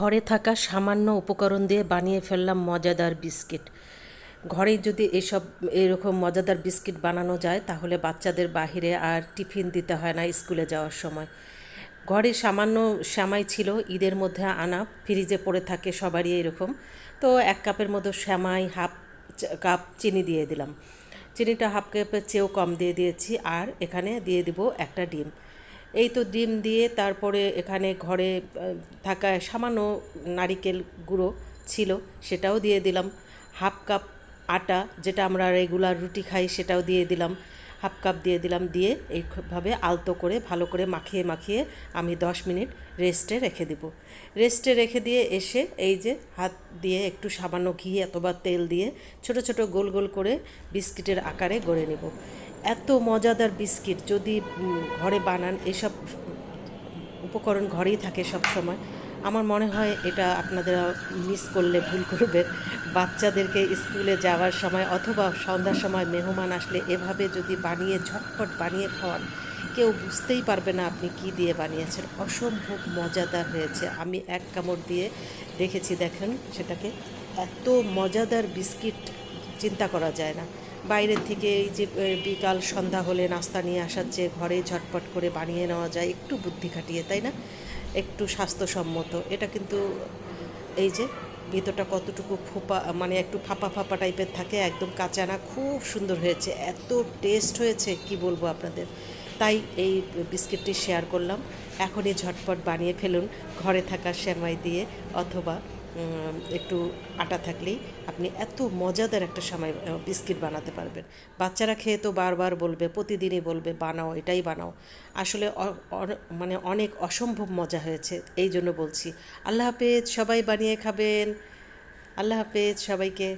ঘরে থাকা সামান্য উপকরণ দিয়ে বানিয়ে ফেললাম মজাদার বিস্কিট। ঘরে যদি এসব, এরকম মজাদার বিস্কিট বানানো যায়, তাহলে বাচ্চাদের বাহিরে আর টিফিন দিতে হয় না স্কুলে যাওয়ার সময়। ঘরে সামান্য শ্যামাই ছিল, ঈদের মধ্যে আনা, ফ্রিজে পড়ে থাকে সবারই এরকম। তো এক কাপের মতো শ্যামাই, হাফ কাপ চিনি দিয়ে দিলাম। চিনিটা হাফ কাপের চেয়েও কম দিয়ে দিয়েছি, আর এখানে দিয়ে দিব একটা ডিম। এই তো ডিম দিয়ে তারপরে এখানে ঘরে থাকা সামান্য নারিকেল গুঁড়ো ছিল, সেটাও দিয়ে দিলাম। হাফ কাপ আটা, যেটা আমরা রেগুলার রুটি খাই, সেটাও দিয়ে দিলাম। হাফ কাপ দিয়ে দিলাম, দিয়ে এইভাবে আলতো করে, ভালো করে মাখিয়ে মাখিয়ে আমি দশ মিনিট রেস্টে রেখে দিব। রেস্টে রেখে দিয়ে এসে এই যে হাত দিয়ে একটু সামান্য ঘি অথবা তেল দিয়ে ছোট ছোট গোল গোল করে বিস্কিটের আকারে গড়ে নেব। এত মজাদার বিস্কিট যদি ঘরে বানান, এসব উপকরণ ঘরেই থাকে সব সময় আমার মনে হয় এটা আপনাদের মিস করলে ভুল করবেন। বাচ্চাদেরকে স্কুলে যাওয়ার সময় অথবা সন্ধ্যার সময় মেহমান আসলে এভাবে যদি বানিয়ে, ঝটপট বানিয়ে খাওয়ান, কেউ বুঝতেই পারবে না আপনি কি দিয়ে বানিয়েছেন। অসম্ভব মজাদার হয়েছে। আমি এক কামড় দিয়ে দেখেছি, দেখেন সেটাকে। এত মজাদার বিস্কিট, চিন্তা করা যায় না। বাইরের থেকে এই যে বিকাল সন্ধ্যা হলে নাস্তা নিয়ে আসার চেয়ে ঘরে ঝটপট করে বানিয়ে নেওয়া যায়, একটু বুদ্ধি খাটিয়ে, তাই না? একটু স্বাস্থ্যসম্মত। এটা কিন্তু এই যে, ভিতরটা কতটুকু ফোপা মানে একটু ফাঁপা ফাঁপা টাইপের থাকে, একদম কাঁচা না, খুব সুন্দর হয়েছে, এত টেস্ট হয়েছে, কি বলব আপনাদের? তাই এই বিস্কিটটি শেয়ার করলাম। এখনই ঝটপট বানিয়ে ফেলুন, ঘরে থাকা সেমাই দিয়ে অথবা একটু আটা থাকলেই আপনি এত মজাদার একটা সময় বিস্কিট বানাতে পারবেন। বাচ্চারা খেয়ে তো বারবার বলবে, প্রতিদিনই বলবে, বানাও, এটাই বানাও। আসলে মানে অনেক অসম্ভব মজা হয়েছে, এই জন্য বলছি। আল্লাহ হাফেজ, সবাই বানিয়ে খাবেন। আল্লাহ হাফেজ, সবাইকে।